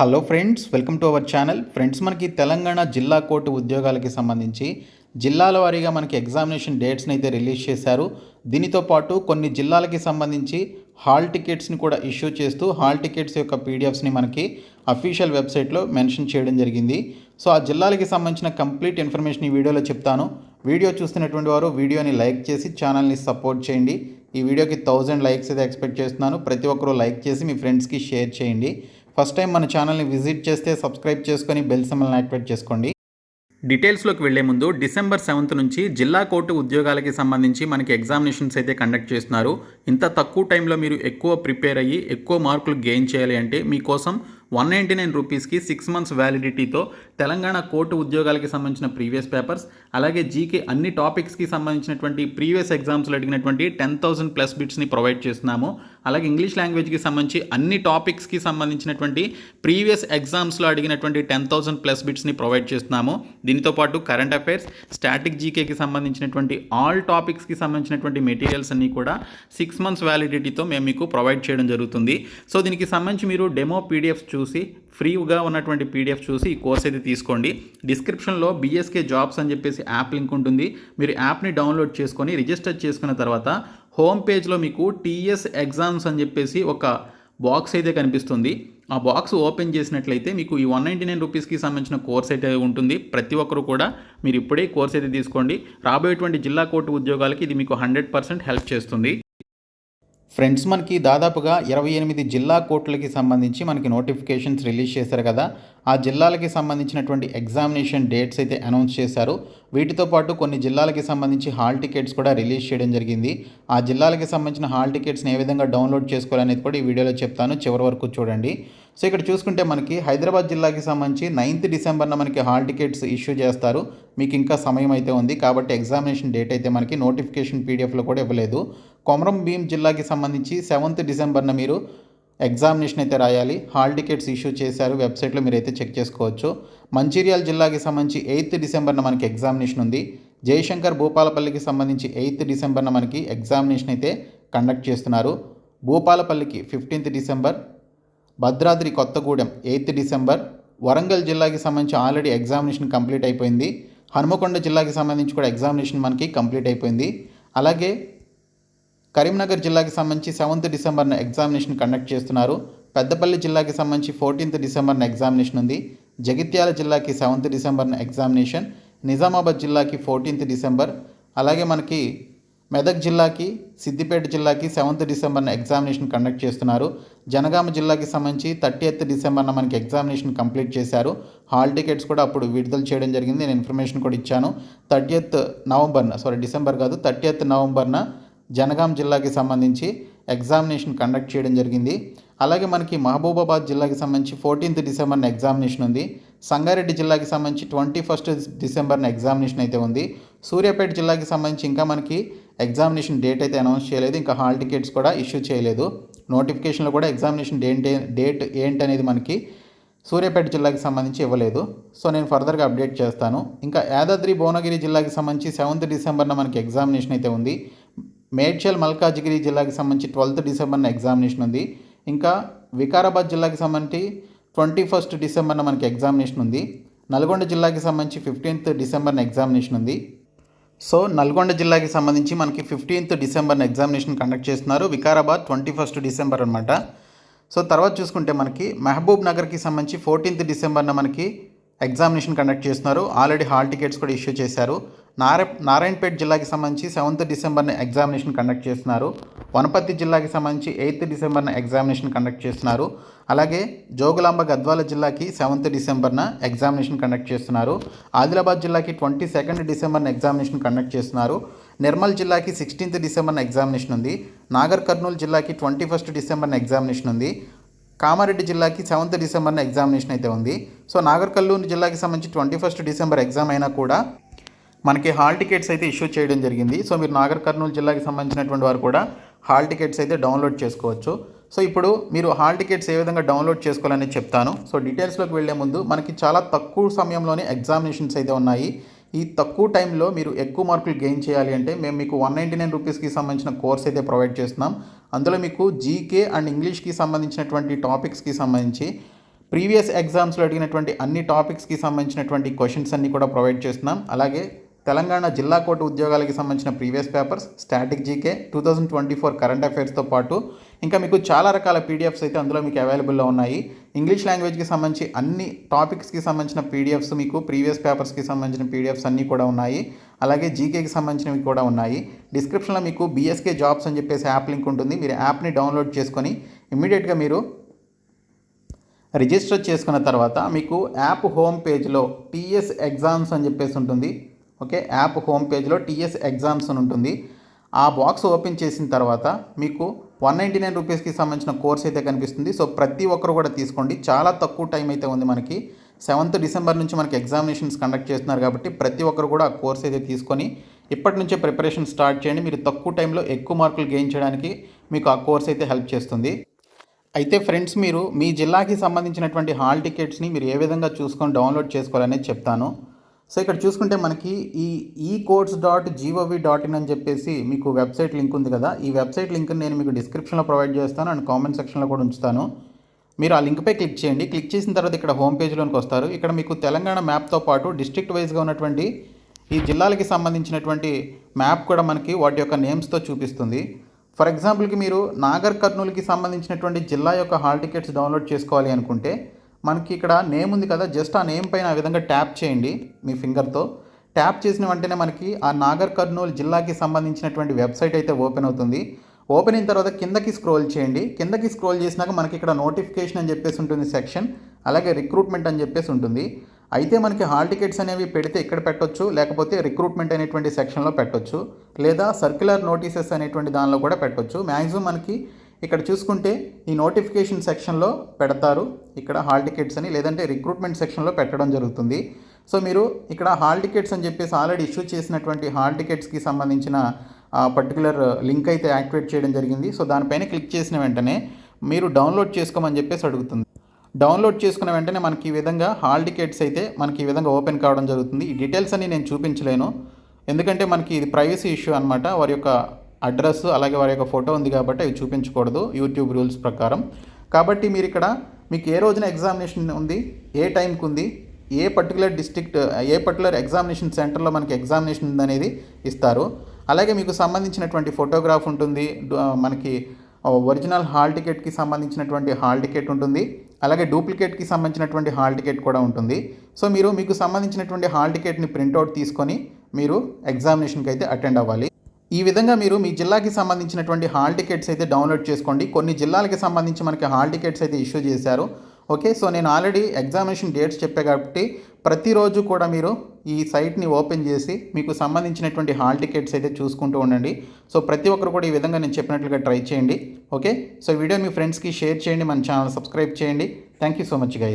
Hello friends welcome to our channel. Friends మనకి తెలంగాణ జిల్లా court ఉద్యోగాలకి సంబంధించి జిల్లాల వారీగా మనకి ఎగ్జామినేషన్ డేట్స్ని అయితే రిలీజ్ చేశారు. దీనితో పాటు కొన్ని జిల్లాలకి సంబంధించి హాల్ టికెట్స్ని కూడా ఇష్యూ చేస్తూ హాల్ టికెట్స్ యొక్క పీడిఎఫ్స్ని మనకి అఫీషియల్ వెబ్సైట్లో మెన్షన్ చేయడం జరిగింది. సో ఆ జిల్లాలకి సంబంధించిన కంప్లీట్ ఇన్ఫర్మేషన్ ఈ వీడియోలో చెప్తాను. వీడియో చూస్తున్నటువంటి వారు వీడియోని లైక్ చేసి ఛానల్ని సపోర్ట్ చేయండి. ఈ వీడియోకి థౌజండ్ లైక్స్ అయితే ఎక్స్పెక్ట్ చేస్తున్నాను. ప్రతి ఒక్కరూ లైక్ చేసి మీ ఫ్రెండ్స్కి షేర్ చేయండి. ఫస్ట్ టైం మన ఛానల్ని విజిట్ చేస్తే సబ్స్క్రైబ్ చేసుకొని బెల్ సింబల్ని యాక్టివేట్ చేసుకోండి. డీటెయిల్స్లోకి వెళ్ళే ముందు డిసెంబర్ సెవెంత్ నుంచి జిల్లా కోర్టు ఉద్యోగాలకి సంబంధించి మనకి ఎగ్జామినేషన్స్ అయితే కండక్ట్ చేస్తున్నారు. ఇంత తక్కువ టైంలో మీరు ఎక్కువ ప్రిపేర్ అయ్యి ఎక్కువ మార్కులు గెయిన్ చేయాలి అంటే మీకోసం వన్ నైంటీ నైన్ రూపీస్కి సిక్స్ మంత్స్ వ్యాలిడిటీతో తెలంగాణ కోర్టు ఉద్యోగాలకి సంబంధించిన ప్రీవియస్ పేపర్స్ అలాగే జీకే అన్ని టాపిక్స్కి సంబంధించినటువంటి ప్రీవియస్ ఎగ్జామ్స్లో అడిగినటువంటి టెన్ థౌసండ్ ప్లస్ బిట్స్ని ప్రొవైడ్ చేస్తున్నాము. అలాగే ఇంగ్లీష్ లాంగ్వేజ్కి సంబంధించి అన్ని టాపిక్స్కి సంబంధించినటువంటి ప్రీవియస్ ఎగ్జామ్స్లో అడిగినటువంటి టెన్ థౌసండ్ ప్లస్ బిట్స్ని ప్రొవైడ్ చేస్తున్నాము. దీనితో పాటు కరెంట్ అఫైర్స్ స్టాటిక్ జీకేకి సంబంధించినటువంటి ఆల్ టాపిక్స్కి సంబంధించినటువంటి మెటీరియల్స్ అన్నీ కూడా సిక్స్ మంత్స్ వ్యాలిడిటీతో మేము మీకు ప్రొవైడ్ చేయడం జరుగుతుంది. సో దీనికి సంబంధించి మీరు డెమో పీడిఎఫ్స్ చూసి ఫ్రీగా ఉన్నటువంటి పీడిఎఫ్ చూసి ఈ కోర్స్ అయితే తీసుకోండి. డిస్క్రిప్షన్లో బీఎస్కే జాబ్స్ అని చెప్పేసి యాప్ లింక్ ఉంటుంది. మీరు యాప్ని డౌన్లోడ్ చేసుకొని రిజిస్టర్ చేసుకున్న తర్వాత హోమ్ పేజ్లో మీకు టీఎస్ ఎగ్జామ్స్ అని చెప్పేసి ఒక బాక్స్ అయితే కనిపిస్తుంది. ఆ బాక్స్ ఓపెన్ చేసినట్లయితే మీకు ఈ వన్ నైంటీ నైన్ రూపీస్కి సంబంధించిన కోర్స్ అయితే ఉంటుంది. ప్రతి ఒక్కరు కూడా మీరు ఇప్పుడే కోర్స్ అయితే తీసుకోండి. రాబోయేటువంటి జిల్లా కోర్టు ఉద్యోగాలకి ఇది మీకు హండ్రెడ్ పర్సెంట్ హెల్ప్ చేస్తుంది. ఫ్రెండ్స్ మనకి దాదాపుగా ఇరవై ఎనిమిది జిల్లా కోర్టులకి సంబంధించి మనకి నోటిఫికేషన్స్ రిలీజ్ చేశారు కదా. ఆ జిల్లాలకి సంబంధించినటువంటి ఎగ్జామినేషన్ డేట్స్ అయితే అనౌన్స్ చేశారు. వీటితో పాటు కొన్ని జిల్లాలకి సంబంధించి హాల్ టికెట్స్ కూడా రిలీజ్ చేయడం జరిగింది. ఆ జిల్లాలకి సంబంధించిన హాల్ టికెట్స్ని ఏ విధంగా డౌన్లోడ్ చేసుకోవాలనేది కూడా ఈ వీడియోలో చెప్తాను. చివరి వరకు చూడండి. సో ఇక్కడ చూసుకుంటే మనకి హైదరాబాద్ జిల్లాకి సంబంధించి నైన్త్ డిసెంబర్న మనకి హాల్ టికెట్స్ ఇష్యూ చేస్తారు. మీకు ఇంకా సమయం అయితే ఉంది కాబట్టి ఎగ్జామినేషన్ డేట్ అయితే మనకి నోటిఫికేషన్ పీడిఎఫ్లో కూడా ఇవ్వలేదు. కొమరం భీం జిల్లాకి సంబంధించి సెవెంత్ డిసెంబర్న మీరు ఎగ్జామినేషన్ అయితే రాయాలి. హాల్ టికెట్స్ ఇష్యూ చేశారు. వెబ్సైట్లో మీరు అయితే చెక్ చేసుకోవచ్చు. మంచిర్యాల జిల్లాకి సంబంధించి ఎయిత్ డిసెంబర్న మనకి ఎగ్జామినేషన్ ఉంది. జయశంకర్ భూపాలపల్లికి సంబంధించి ఎయిత్ డిసెంబర్న మనకి ఎగ్జామినేషన్ అయితే కండక్ట్ చేస్తున్నారు. భూపాలపల్లికి fifteenth December Bhadradri Kothagudem eighth December. Warangal జిల్లాకి సంబంధించి ఆల్రెడీ ఎగ్జామినేషన్ కంప్లీట్ అయిపోయింది. హనుమకొండ జిల్లాకి సంబంధించి కూడా ఎగ్జామినేషన్ మనకి కంప్లీట్ అయిపోయింది. అలాగే కరీంనగర్ జిల్లాకి సంబంధించి సెవెంత్ డిసెంబర్న ఎగ్జామినేషన్ కండక్ట్ చేస్తున్నారు. పెద్దపల్లి జిల్లాకి సంబంధించి ఫోర్టీన్త్ డిసెంబర్న ఎగ్జామినేషన్ ఉంది. జగిత్యాల జిల్లాకి సెవెంత్ డిసెంబర్న ఎగ్జామినేషన్. నిజామాబాద్ జిల్లాకి ఫోర్టీన్త్ డిసెంబర్. అలాగే మనకి మెదక్ జిల్లాకి సిద్దిపేట జిల్లాకి సెవెంత్ డిసెంబర్న ఎగ్జామినేషన్ కండక్ట్ చేస్తున్నారు. జనగామ జిల్లాకి సంబంధించి థర్టీ ఎయిత్ డిసెంబర్న మనకి ఎగ్జామినేషన్ కంప్లీట్ చేశారు. హాల్ టికెట్స్ కూడా అప్పుడు విడుదల చేయడం జరిగింది. నేను ఇన్ఫర్మేషన్ కూడా ఇచ్చాను. థర్టీ ఎయిత్ నవంబర్న సారీ డిసెంబర్ కాదు థర్టీ ఎయిత్ నవంబర్న జనగాం జిల్లాకి సంబంధించి ఎగ్జామినేషన్ కండక్ట్ చేయడం జరిగింది. అలాగే మనకి మహబూబాబాద్ జిల్లాకి సంబంధించి ఫోర్టీన్త్ డిసెంబర్న ఎగ్జామినేషన్ ఉంది. సంగారెడ్డి జిల్లాకి సంబంధించి ట్వంటీ ఫస్ట్ డిసెంబర్న ఎగ్జామినేషన్ అయితే ఉంది. సూర్యాపేట జిల్లాకి సంబంధించి ఇంకా మనకి ఎగ్జామినేషన్ డేట్ అయితే అనౌన్స్ చేయలేదు. ఇంకా హాల్ టికెట్స్ కూడా ఇష్యూ చేయలేదు. నోటిఫికేషన్లో కూడా ఎగ్జామినేషన్ డేట్ డేట్ ఏంటనేది మనకి సూర్యాపేట జిల్లాకి సంబంధించి ఇవ్వలేదు. సో నేను ఫర్దర్గా అప్డేట్ చేస్తాను. ఇంకా యాదాద్రి భువనగిరి జిల్లాకి సంబంధించి సెవెంత్ డిసెంబర్న మనకి ఎగ్జామినేషన్ అయితే ఉంది. మేడ్చల్ మల్కాజిగిరి జిల్లాకి సంబంధించి ట్వెల్త్ డిసెంబర్న ఎగ్జామినేషన్ ఉంది. ఇంకా వికారాబాద్ జిల్లాకి సంబంధించి ట్వంటీ ఫస్ట్ డిసెంబర్న మనకి ఎగ్జామినేషన్ ఉంది. నల్గొండ జిల్లాకి సంబంధించి ఫిఫ్టీన్త్ డిసెంబర్న ఎగ్జామినేషన్ ఉంది. సో నల్గొండ జిల్లాకి సంబంధించి మనకి ఫిఫ్టీన్త్ డిసెంబర్న ఎగ్జామినేషన్ కండక్ట్ చేస్తున్నారు. వికారాబాద్ ట్వంటీ ఫస్ట్ డిసెంబర్ అనమాట సో తర్వాత చూసుకుంటే మనకి మహబూబ్ నగర్కి సంబంధించి ఫోర్టీన్త్ డిసెంబర్న మనకి ఎగ్జామినేషన్ కండక్ట్ చేస్తున్నారు. ఆల్రెడీ హాల్ టికెట్స్ కూడా ఇష్యూ చేశారు. నారా నారాయణపేట జిల్లాకి సంబంధించి సెవెంత్ డిసెంబర్న ఎగ్జామినేషన్ కండక్ట్ చేస్తున్నారు. వనపర్తి జిల్లాకి సంబంధించి ఎయిత్ డిసెంబర్న ఎగ్జామినేషన్ కండక్ట్ చేస్తున్నారు. అలాగే జోగులాంబ గద్వాల జిల్లాకి సెవెంత్ డిసెంబర్న ఎగ్జామినేషన్ కండక్ట్ చేస్తున్నారు. ఆదిలాబాద్ జిల్లాకి ట్వంటీ సెకండ్ డిసెంబర్న ఎగ్జామినేషన్ కండక్ట్ చేస్తున్నారు. నిర్మల్ జిల్లాకి సిక్స్టీన్త్ డిసెంబర్న ఎగ్జామినేషన్ ఉంది. నాగర్ కర్నూలు జిల్లాకి ట్వంటీ ఫస్ట్ డిసెంబర్న ఎగ్జామినేషన్ ఉంది. కామారెడ్డి జిల్లాకి సెవెంత్ డిసెంబర్న ఎగ్జామినేషన్ అయితే ఉంది. సో నాగర్ కర్నూలు జిల్లాకి సంబంధించి ట్వంటీ ఫస్ట్ డిసెంబర్ ఎగ్జామ్ అయినా కూడా మనకి హాల్ టికెట్స్ అయితే ఇష్యూ చేయడం జరిగింది. సో మీరు నాగర్ కర్నూలు జిల్లాకి సంబంధించినటువంటి వారు కూడా హాల్ టికెట్స్ అయితే డౌన్లోడ్ చేసుకోవచ్చు. సో ఇప్పుడు మీరు హాల్ టికెట్స్ ఏ విధంగా డౌన్లోడ్ చేసుకోవాలని చెప్తాను. సో డీటెయిల్స్లోకి వెళ్ళే ముందు మనకి చాలా తక్కువ సమయంలోనే ఎగ్జామినేషన్స్ అయితే ఉన్నాయి. ఈ తక్కువ టైంలో మీరు ఎక్కువ మార్కులు గెయిన్ చేయాలి అంటే మేము మీకు వన్ నైంటీ నైన్ రూపీస్కి సంబంధించిన కోర్స్ అయితే ప్రొవైడ్ చేస్తున్నాం. అందులో మీకు జీకే అండ్ ఇంగ్లీష్కి సంబంధించినటువంటి టాపిక్స్కి సంబంధించి ప్రీవియస్ ఎగ్జామ్స్లో అడిగినటువంటి అన్ని టాపిక్స్కి సంబంధించినటువంటి క్వశ్చన్స్ అన్నీ కూడా ప్రొవైడ్ చేస్తున్నాం. అలాగే తెలంగాణ జిల్లా కోర్టు ఉద్యోగాలకి సంబంధించిన previous papers static GK two thousand twenty four current అఫైర్స్తో పాటు ఇంకా మీకు చాలా రకాల పీడిఎఫ్స్ అయితే అందులో మీకు అవైలబుల్లో ఉన్నాయి. ఇంగ్లీష్ లాంగ్వేజ్కి సంబంధించి అన్ని టాపిక్స్కి సంబంధించిన పీడిఎఫ్స్ మీకు ప్రీవియస్ పేపర్స్కి సంబంధించిన పీడిఎఫ్స్ అన్నీ కూడా ఉన్నాయి. అలాగే జీకేకి సంబంధించినవి కూడా ఉన్నాయి. డిస్క్రిప్షన్లో మీకు బీఎస్కే జాబ్స్ అని చెప్పేసి యాప్ లింక్ ఉంటుంది. మీరు యాప్ని డౌన్లోడ్ చేసుకొని ఇమీడియట్గా మీరు రిజిస్టర్ చేసుకున్న తర్వాత మీకు యాప్ హోమ్ పేజ్లో టీఎస్ ఎగ్జామ్స్ అని చెప్పేసి ఉంటుంది. ఓకే? యాప్ హోమ్ పేజ్లో టీఎస్ ఎగ్జామ్స్ అని ఉంటుంది. ఆ బాక్స్ ఓపెన్ చేసిన తర్వాత మీకు వన్ నైంటీ నైన్ రూపీస్కి సంబంధించిన కోర్స్ అయితే కనిపిస్తుంది. సో ప్రతి ఒక్కరు కూడా తీసుకోండి. చాలా తక్కువ టైం అయితే ఉంది మనకి. సెవెంత్ డిసెంబర్ నుంచి మనకి ఎగ్జామినేషన్స్ కండక్ట్ చేస్తున్నారు కాబట్టి ప్రతి ఒక్కరు కూడా ఆ కోర్స్ అయితే తీసుకొని ఇప్పటి నుంచే ప్రిపరేషన్ స్టార్ట్ చేయండి. మీరు తక్కువ టైంలో ఎక్కువ మార్కులు గెయిన్ చేయడానికి మీకు ఆ కోర్స్ అయితే హెల్ప్ చేస్తుంది. అయితే ఫ్రెండ్స్ మీరు మీ జిల్లాకి సంబంధించినటువంటి హాల్ టికెట్స్ని మీరు ఏ విధంగా చూసుకొని డౌన్లోడ్ చేసుకోవాలనేది చెప్తాను. సో ఇక్కడ చూసుకుంటే మనకి ఈ e courts dot gov dot in అని చెప్పేసి మీకు వెబ్సైట్ లింక్ ఉంది కదా. ఈ వెబ్సైట్ లింక్ నేను మీకు డిస్క్రిప్షన్లో ప్రొవైడ్ చేస్తాను అండ్ కామెంట్ సెక్షన్లో కూడా ఉంచుతాను. మీరు ఆ లింక్పై క్లిక్ చేయండి. క్లిక్ చేసిన తర్వాత ఇక్కడ హోమ్ పేజ్లోనికి వస్తారు. ఇక్కడ మీకు తెలంగాణ మ్యాప్తో పాటు డిస్ట్రిక్ట్ వైజ్గా ఉన్నటువంటి ఈ జిల్లాలకి సంబంధించినటువంటి మ్యాప్ కూడా మనకి వాటి యొక్క నేమ్స్తో చూపిస్తుంది. ఫర్ ఎగ్జాంపుల్కి మీరు నాగర్ కర్నూలుకి సంబంధించినటువంటి జిల్లా యొక్క హాల్ టికెట్స్ డౌన్లోడ్ చేసుకోవాలి అనుకుంటే మనకి ఇక్కడ నేమ్ ఉంది కదా జస్ట్ ఆ నేమ్ పైన ఆ విధంగా ట్యాప్ చేయండి మీ ఫింగర్తో ట్యాప్ చేసిన వెంటనే మనకి ఆ నాగర్ కర్నూలు జిల్లాకి సంబంధించినటువంటి వెబ్సైట్ అయితే ఓపెన్ అవుతుంది. ఓపెన్ అయిన తర్వాత కిందకి స్క్రోల్ చేయండి. కిందకి స్క్రోల్ చేసినాక మనకి ఇక్కడ నోటిఫికేషన్ అని చెప్పేసి ఉంటుంది సెక్షన్ అలాగే రిక్రూట్మెంట్ అని చెప్పేసి ఉంటుంది. అయితే మనకి హాల్ టికెట్స్ అనేవి పెడితే ఇక్కడ పెట్టొచ్చు లేకపోతే రిక్రూట్మెంట్ అనేటువంటి సెక్షన్లో పెట్టొచ్చు లేదా సర్క్యులర్ నోటీసెస్ అనేటువంటి దానిలో కూడా పెట్టొచ్చు. మ్యాక్సిమం మనకి ఇక్కడ చూసుకుంటే ఈ నోటిఫికేషన్ సెక్షన్లో పెడతారు. ఇక్కడ హాల్ టికెట్స్ అని లేదంటే రిక్రూట్మెంట్ సెక్షన్లో పెట్టడం జరుగుతుంది. సో మీరు ఇక్కడ హాల్ టికెట్స్ అని చెప్పేసి ఆల్రెడీ ఇష్యూ చేసినటువంటి హాల్ టికెట్స్కి సంబంధించిన పర్టికులర్ లింక్ అయితే యాక్టివేట్ చేయడం జరిగింది. సో దానిపైన క్లిక్ చేసిన వెంటనే మీరు డౌన్లోడ్ చేసుకోమని చెప్పేసి అడుగుతుంది. డౌన్లోడ్ చేసుకున్న వెంటనే మనకి ఈ విధంగా హాల్ టికెట్స్ అయితే మనకి ఈ విధంగా ఓపెన్ కావడం జరుగుతుంది. ఈ డీటెయిల్స్ అని నేను చూపించలేను. ఎందుకంటే మనకి ఇది ప్రైవసీ ఇష్యూ అనమాట వారి యొక్క అడ్రస్ అలాగే వారి యొక్క ఫోటో ఉంది కాబట్టి అవి చూపించకూడదు యూట్యూబ్ రూల్స్ ప్రకారం. కాబట్టి మీరు ఇక్కడ మీకు ఏ రోజున ఎగ్జామినేషన్ ఉంది ఏ టైంకి ఉంది ఏ పర్టికులర్ డిస్ట్రిక్ట్ ఏ పర్టికులర్ ఎగ్జామినేషన్ సెంటర్లో మనకి ఎగ్జామినేషన్ ఉందనేది ఇస్తారు. అలాగే మీకు సంబంధించినటువంటి ఫోటోగ్రాఫ్ ఉంటుంది మనకి ఒరిజినల్ హాల్ టికెట్కి సంబంధించినటువంటి హాల్ టికెట్ ఉంటుంది అలాగే డూప్లికేట్కి సంబంధించినటువంటి హాల్ టికెట్ కూడా ఉంటుంది. సో మీరు మీకు సంబంధించినటువంటి హాల్ టికెట్ని ప్రింట్అవుట్ తీసుకొని మీరు ఎగ్జామినేషన్కి అయితే అటెండ్ అవ్వాలి. ఈ విధంగా మీరు మీ జిల్లాకి సంబంధించినటువంటి హాల్ టికెట్స్ అయితే డౌన్లోడ్ చేసుకోండి. కొన్ని జిల్లాలకి సంబంధించి మనకి హాల్ టికెట్స్ అయితే ఇష్యూ చేశారు. ఓకే సో నేను ఆల్రెడీ ఎగ్జామినేషన్ డేట్స్ చెప్పా కాబట్టి ప్రతిరోజు కూడా మీరు ఈ సైట్ని ఓపెన్ చేసి మీకు సంబంధించినటువంటి హాల్ టికెట్స్ అయితే చూసుకుంటూ ఉండండి. సో ప్రతి ఒక్కరు కూడా ఈ విధంగా నేను చెప్పినట్లుగా ట్రై చేయండి. ఓకే సో వీడియో మీ ఫ్రెండ్స్కి షేర్ చేయండి మన ఛానల్ సబ్స్క్రైబ్ చేయండి. Thank you so much guy